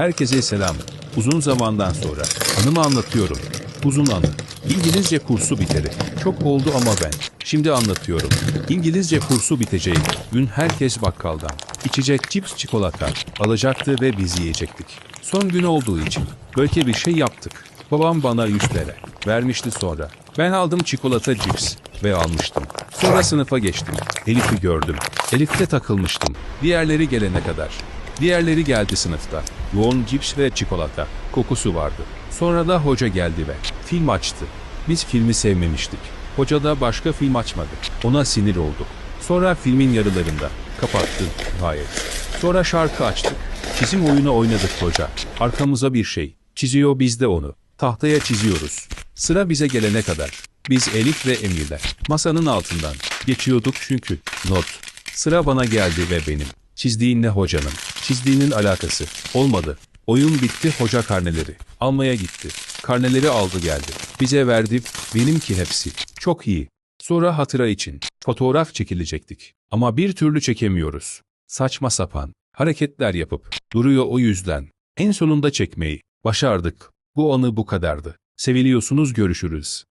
Herkese selam. Uzun zamandan sonra anımı anlatıyorum. Uzun anı. İngilizce kursu biteri. Çok oldu ama ben. Şimdi anlatıyorum. İngilizce kursu biteceği gün herkes bakkaldan. içecek cips çikolata alacaktı ve biz yiyecektik. Son gün olduğu için böyle bir şey yaptık. Babam bana 100 TL vermişti sonra. Ben aldım çikolata cips ve almıştım. Sonra sınıfa geçtim. Elif'i gördüm. Elif'te takılmıştım. Diğerleri gelene kadar. Diğerleri geldi sınıfta. Yoğun cips ve çikolata kokusu vardı. Sonra da hoca geldi ve film açtı. Biz filmi sevmemiştik. Hoca da başka film açmadı. Ona sinir olduk. Sonra filmin yarılarında kapattı gayet. Sonra şarkı açtık. Çizim oyunu oynadık hoca. Arkamıza bir şey. Çiziyor biz de onu. Tahtaya çiziyoruz. Sıra bize gelene kadar. Biz Elif ve Emirler masanın altından geçiyorduk çünkü not. Sıra bana geldi ve benim. Çizdiğinle hocanın. Çizdiğinin alakası. Olmadı. Oyun bitti hoca karneleri. Almaya gitti. Karneleri aldı geldi. Bize verdi. Benimki hepsi. Çok iyi. Sonra hatıra için fotoğraf çekilecektik. Ama bir türlü çekemiyoruz. Saçma sapan hareketler yapıp duruyor o yüzden. En sonunda çekmeyi başardık. Bu anı bu kadardı. Seviliyorsunuz görüşürüz.